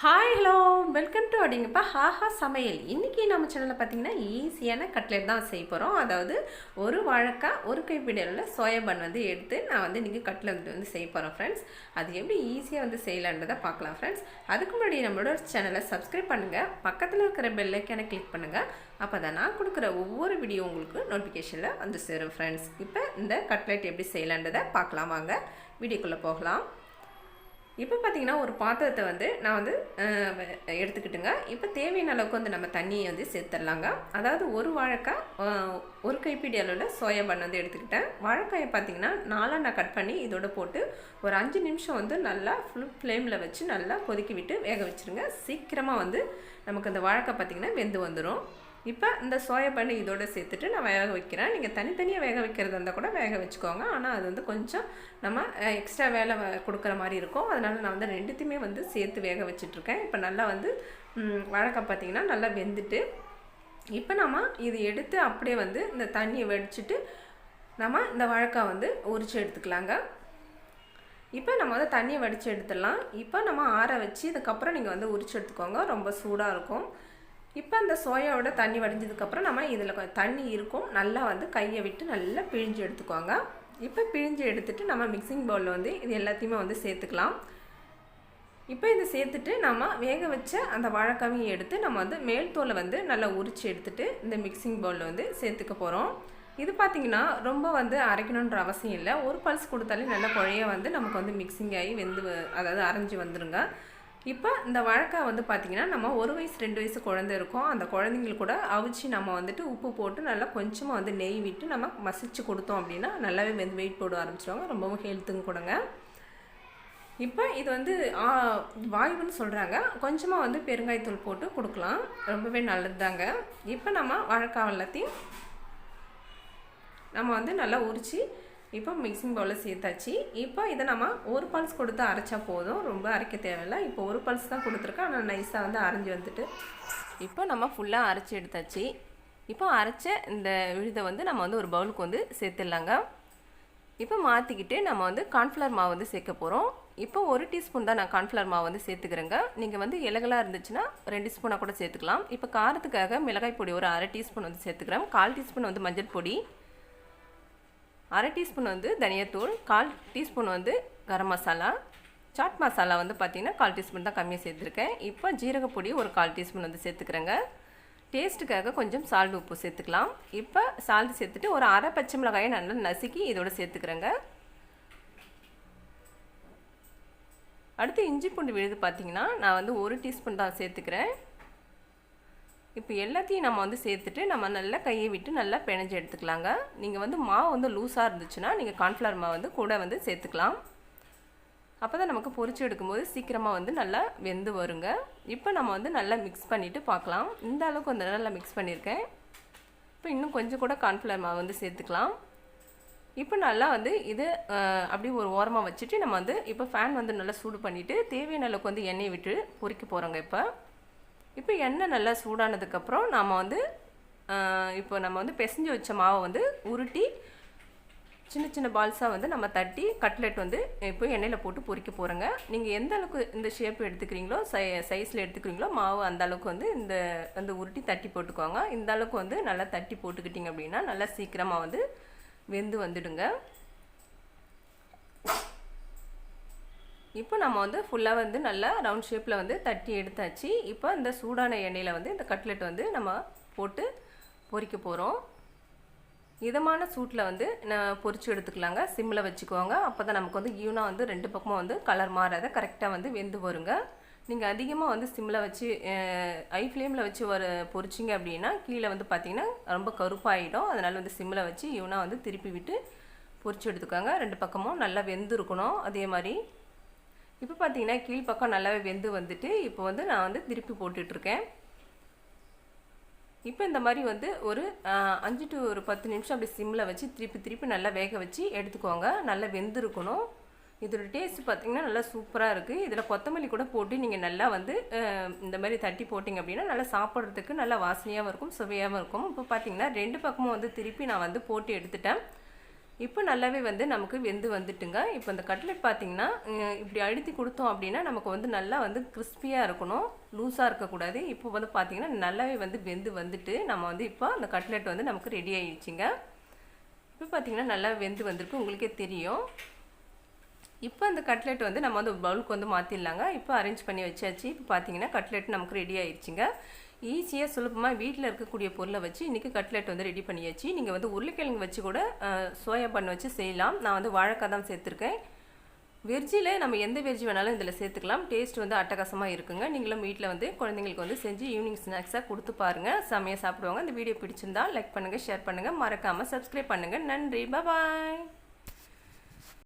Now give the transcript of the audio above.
Hi hello welcome to அப்படிங்கப்பா ஹாஹா சமையல். இன்றைக்கி நம்ம சேனலில் பார்த்தீங்கன்னா ஈஸியான கட்லெட் தான் செய்ய போகிறோம் அதாவது ஒரு வாழைக்காய் ஒரு கைப்பிடியில் சோயாபன் வந்து எடுத்து நான் வந்து இன்றைக்கி கட்லெட் வந்து செய்ய போகிறோம் ஃப்ரெண்ட்ஸ் அது எப்படி ஈஸியாக வந்து செய்யலான்றதை பார்க்கலாம் ஃப்ரெண்ட்ஸ் அதுக்கு முன்னாடி நம்மளோட சேனலை சப்ஸ்கிரைப் பண்ணுங்கள் பக்கத்தில் இருக்கிற பெல்லைக்கான கிளிக் பண்ணுங்கள் அப்போ தான் நான் கொடுக்குற ஒவ்வொரு வீடியோ உங்களுக்கு நோட்டிஃபிகேஷனில் வந்து சேரும் ஃப்ரெண்ட்ஸ் இப்போ இந்த கட்லெட் எப்படி செய்யலான்றதை பார்க்கலாம் வாங்க. வீடியோக்குள்ளே போகலாம். இப்போ பார்த்தீங்கன்னா ஒரு பாத்திரத்தை வந்து நான் வந்து எடுத்துக்கிட்டுங்க. இப்போ தேவையான அளவுக்கு வந்து நம்ம தண்ணியை வந்து சேர்த்துடலாங்க. அதாவது ஒரு வாழைக்காய் ஒரு கைப்பிடி அளவில் சோயாபன் வந்து எடுத்துக்கிட்டேன். வாழைக்காயை பார்த்தீங்கன்னா நாலாக நான் கட் பண்ணி இதோட போட்டு ஒரு அஞ்சு நிமிஷம் வந்து நல்லா ஃபுல் ஃப்ளேமில் வச்சு நல்லா கொதிக்க விட்டு வேக வச்சுருங்க. சீக்கிரமாக வந்து நமக்கு அந்த வாழைக்காய் பார்த்தீங்கன்னா வெந்து வந்துடும் இப்போ இந்த சோயா பண்ணி இதோடு சேர்த்துட்டு நான் வேக வைக்கிறேன். நீங்கள் தனித்தனியாக வேக வைக்கிறதா இருந்தால் கூட வேக வச்சுக்கோங்க. ஆனால் அது வந்து கொஞ்சம் நம்ம எக்ஸ்ட்ரா வேலை வ- கொடுக்குற மாதிரி இருக்கும். அதனால் நான் வந்து ரெண்டுத்தையுமே வந்து சேர்த்து வேக வச்சிட்ருக்கேன் இப்போ நல்லா வந்து வழக்க வாழைக்காய் பார்த்தீங்கன்னா நல்லா வெந்துட்டு இப்போ நம்ம இது எடுத்து அப்படியே வந்து இந்த தண்ணியை வடிச்சிட்டு நம்ம இந்த வாழைக்காய் வந்து உரிச்சு எடுத்துக்கலாங்க. இப்போ நம்ம வந்து தண்ணியை வடித்து எடுத்துடலாம். இப்போ நம்ம ஆற வச்சு இதுக்கப்புறம் நீங்கள் வந்து உரிச்சு எடுத்துக்கோங்க. ரொம்ப சூடாக இருக்கும். இப்போ அந்த சோயாவோட தண்ணி வடிஞ்சதுக்கப்புறம் நம்ம இதில் தண்ணி இருக்கும். நல்லா வந்து கையை விட்டு நல்லா பிழிஞ்சு எடுத்துக்கோங்க. இப்போ பிழிஞ்சு எடுத்துட்டு நம்ம மிக்சிங் பவுலில் வந்து இது எல்லாத்தையுமே வந்து சேர்த்துக்கலாம். இப்போ இதை சேர்த்துட்டு நம்ம வேக வச்ச அந்த வாழைக்காவையும் எடுத்து நம்ம வந்து மேல் தோலை வந்து நல்லா உரித்து எடுத்துட்டு இந்த மிக்சிங் பவுலில் வந்து சேர்த்துக்க போகிறோம் இது பார்த்திங்கன்னா ரொம்ப வந்து அரைக்கணுன்ற அவசியம் இல்லை. ஒரு பல்ஸ் கொடுத்தாலே நல்லா குழைய வந்து நமக்கு வந்து மிக்சிங் ஆகி வெந்து வ- அதாவது அரைஞ்சி வந்துடுங்க இப்போ இந்த வாழைக்காய் வந்து பார்த்திங்கன்னா நம்ம ஒரு வயசு ரெண்டு வயசு குழந்தை இருக்கும். அந்த குழந்தைங்களுக்கு கூட அவிச்சு நம்ம வந்துட்டு உப்பு போட்டு நல்லா கொஞ்சமாக வந்து நெய் விட்டு நம்ம மசிச்சு கொடுத்தோம் அப்படின்னா நல்லாவே வந்து வெயிட் போட ஆரம்பிச்சிருவாங்க. ரொம்பவும் ஹெல்த்துங்க கொடுங்க. இப்போ இது வந்து ஆ, வாயுன்னு சொல்கிறாங்க கொஞ்சமாக வந்து பெருங்காயத்தூள் போட்டு கொடுக்கலாம். ரொம்பவே நல்லது தாங்க இப்போ நம்ம வாழைக்காய் எல்லாத்தையும் நம்ம வந்து நல்லா உரித்து இப்போ மிக்சிங் பவுலில் சேர்த்தாச்சு. இப்போ இதை நம்ம ஒரு பல்ஸ் கொடுத்து அரைச்சா போதும். ரொம்ப அரைக்க தேவையில்லை. இப்போ ஒரு பல்ஸ் தான் கொடுத்துருக்கேன். ஆனால் நைஸாக வந்து அரைஞ்சி வந்துட்டு. இப்போ நம்ம ஃபுல்லாக அரைச்சி எடுத்தாச்சு. இப்போ அரைச்ச இந்த விழுதை வந்து நம்ம வந்து ஒரு பவுலுக்கு வந்து சேர்த்துடலாங்க. இப்போ மாற்றிக்கிட்டு நம்ம வந்து கார்ன்ஃப்ளவர் மாவு வந்து சேர்க்க போகிறோம் இப்போ ஒரு டீஸ்பூன் தான் நான் கார்ன்ஃப்ளவர் மாவு வந்து சேர்த்துக்கிறேங்க. நீங்கள் வந்து இலகலாக இருந்துச்சுன்னா ரெண்டு ஸ்பூனாக கூட சேர்த்துக்கலாம். இப்போ காரத்துக்காக மிளகாய் பொடி ஒரு அரை டீஸ்பூன் வந்து சேர்த்துக்கிறேன். கால் டீஸ்பூன் வந்து மஞ்சள் பொடி. அரை டீஸ்பூன் வந்து தனியாத்தூள் கால் டீஸ்பூன் வந்து கரம் மசாலா. சாட் மசாலா வந்து பார்த்தீங்கன்னா கால் டீஸ்பூன் தான் கம்மியாக சேர்த்துருக்கேன். இப்போ ஜீரகப்பொடி ஒரு கால் டீஸ்பூன் வந்து சேர்த்துக்கிறேங்க. டேஸ்ட்டுக்காக கொஞ்சம் சால்ட் உப்பு சேர்த்துக்கலாம். இப்போ சால்ட் சேர்த்துட்டு ஒரு அரை பச்சை மிளகாயை நல்லா நசுக்கி இதோட சேர்த்துக்கிறேங்க. அடுத்து இஞ்சி பூண்டு விழுது பார்த்தீங்கன்னா நான் வந்து ஒரு டீஸ்பூன் தான் சேர்த்துக்கிறேன். இப்போ எல்லாத்தையும் நம்ம வந்து சேர்த்துட்டு நம்ம நல்லா கையை விட்டு நல்லா பிணைஞ்சு எடுத்துக்கலாங்க. நீங்கள் வந்து மாவு வந்து லூஸாக இருந்துச்சுன்னா நீங்கள் கார்ன்ஃப்ளவர் மாவு வந்து கூட வந்து சேர்த்துக்கலாம். அப்போ தான் நமக்கு பொறிச்சு எடுக்கும்போது சீக்கிரமாக வந்து நல்லா வெந்து வருங்க. இப்போ நம்ம வந்து நல்லா மிக்ஸ் பண்ணிவிட்டு பார்க்கலாம். இந்த அளவுக்கு வந்து நல்லா மிக்ஸ் பண்ணியிருக்கேன். இப்போ இன்னும் கொஞ்சம் கூட கார்ன்ஃப்ளவர் மாவு வந்து சேர்த்துக்கலாம். இப்போ நல்லா வந்து இது அப்படி அப்படியே ஒரு ஓரமாக வச்சுட்டு நம்ம வந்து இப்போ ஃபேன் வந்து நல்லா சூடு பண்ணிவிட்டு தேவையான அளவுக்கு வந்து எண்ணெயை விட்டு பொறிக்க போகிறோங்க இப்போ. இப்போ எண்ணெய் நல்லா சூடானதுக்கப்புறம் நாம் வந்து இப்போ நம்ம வந்து பிசைஞ்சு வச்ச மாவை வந்து உருட்டி சின்ன சின்ன பால்ஸாக வந்து நம்ம தட்டி கட்லெட் வந்து இப்போ எண்ணெயில் போட்டு பொறிக்க போகிறோங்க நீங்கள் எந்த அளவுக்கு இந்த ஷேப் எடுத்துக்கிறீங்களோ சை சைஸில் எடுத்துக்கிறீங்களோ மாவு அந்த அளவுக்கு வந்து இந்த வந்து உருட்டி தட்டி போட்டுக்கோங்க. இந்த அளவுக்கு வந்து நல்லா தட்டி போட்டுக்கிட்டிங்க அப்படின்னா நல்லா சீக்கிரமாக வந்து வெந்து வந்துடுங்க. இப்போ நம்ம வந்து ஃபுல்லாக வந்து நல்லா ரவுண்ட் ஷேப்பில் வந்து தட்டி எடுத்தாச்சு. இப்போ இந்த சூடான எண்ணெயில் வந்து இந்த கட்லெட் வந்து நம்ம போட்டு பொறிக்க போகிறோம் இதமான சூட்டில் வந்து நான் பொறிச்சு எடுத்துக்கலாங்க. சிம்மில் வச்சுக்கோங்க. அப்போ தான் நமக்கு வந்து ஈவனாக வந்து ரெண்டு பக்கமும் வந்து கலர் மாறாத கரெக்டாக வந்து வெந்து வருங்க. நீங்கள் அதிகமாக வந்து சிம்மில் வச்சு ஐ ஃப்ளேமில் வச்சு வர பொறிச்சிங்க அப்படின்னா கீழே வந்து பார்த்திங்கன்னா ரொம்ப கருப்பாயிடும். அதனால் வந்து சிம்மில் வச்சு ஈவனாக வந்து திருப்பி விட்டு பொரிச்சு எடுத்துக்கோங்க. ரெண்டு பக்கமும் நல்லா வெந்து இருக்கணும் அதே மாதிரி இப்போ பார்த்தீங்கன்னா கீழ்ப்பக்கம் நல்லாவே வெந்து வந்துட்டு இப்போ வந்து நான் வந்து திருப்பி போட்டுட்ருக்கேன். இப்போ இந்த மாதிரி வந்து ஒரு அஞ்சு டு ஒரு பத்து நிமிஷம் அப்படி சிம்மில் வச்சு திருப்பி திருப்பி நல்லா வேக வச்சு எடுத்துக்கோங்க. நல்லா வெந்திருக்கணும். இதோட டேஸ்ட் பார்த்தீங்கன்னா நல்லா சூப்பராக இருக்குது இதில் கொத்தமல்லி கூட போட்டு நீங்கள் நல்லா வந்து இந்த மாதிரி தட்டி போட்டிங்க அப்படின்னா நல்லா சாப்பிட்றதுக்கு நல்லா வாசனையாகவும் இருக்கும் சுவையாகவும் இருக்கும். இப்போ பார்த்தீங்கன்னா ரெண்டு பக்கமும் வந்து திருப்பி நான் வந்து போட்டு எடுத்துட்டேன். இப்போ நல்லாவே வந்து நமக்கு வெந்து வந்துட்டுங்க. இப்போ இந்த கட்லெட் பார்த்தீங்கன்னா இப்படி அழுத்தி கொடுத்தோம் அப்படின்னா நமக்கு வந்து நல்லா வந்து கிறிஸ்பியாக இருக்கணும். லூஸாக இருக்கக்கூடாது. இப்போ வந்து பார்த்திங்கன்னா நல்லாவே வந்து வெந்து வந்துட்டு நம்ம வந்து இப்போ அந்த கட்லெட் வந்து நமக்கு ரெடி ஆகிடுச்சிங்க இப்போ பார்த்தீங்கன்னா நல்லா வெந்து வந்திருக்கு. உங்களுக்கே தெரியும். இப்போ அந்த கட்லெட் வந்து நம்ம வந்து பவுலுக்கு வந்து மாற்றிடலாங்க இப்போ அரேஞ்ச் பண்ணி வச்சாச்சு. இப்போ பார்த்தீங்கன்னா கட்லெட் நமக்கு ரெடி ஆயிடுச்சுங்க. ஈஸியாக சுலபமாக வீட்டில் இருக்கக்கூடிய பொருளை வச்சு இன்றைக்கி கட்லெட் வந்து ரெடி பண்ணியாச்சு. நீங்கள் வந்து உருளைக்கிழங்கு வச்சு கூட சோயா பன் வச்சு செய்யலாம். நான் வந்து வாழைக்காய் தான் சேர்த்துருக்கேன். வெஜ்ஜில் நம்ம எந்த வெஜ் வேணாலும் இதில் சேர்த்துக்கலாம். டேஸ்ட் வந்து அட்டகாசமாக இருக்குங்க. நீங்களும் வீட்டில் வந்து குழந்தைங்களுக்கு வந்து செஞ்சு ஈவினிங் ஸ்நாக்ஸாக கொடுத்து பாருங்கள் செம்மையாக சாப்பிடுவாங்க. இந்த வீடியோ பிடிச்சிருந்தா லைக் பண்ணுங்கள் ஷேர் பண்ணுங்கள் மறக்காமல் சப்ஸ்கிரைப் பண்ணுங்கள் நன்றி. பாய்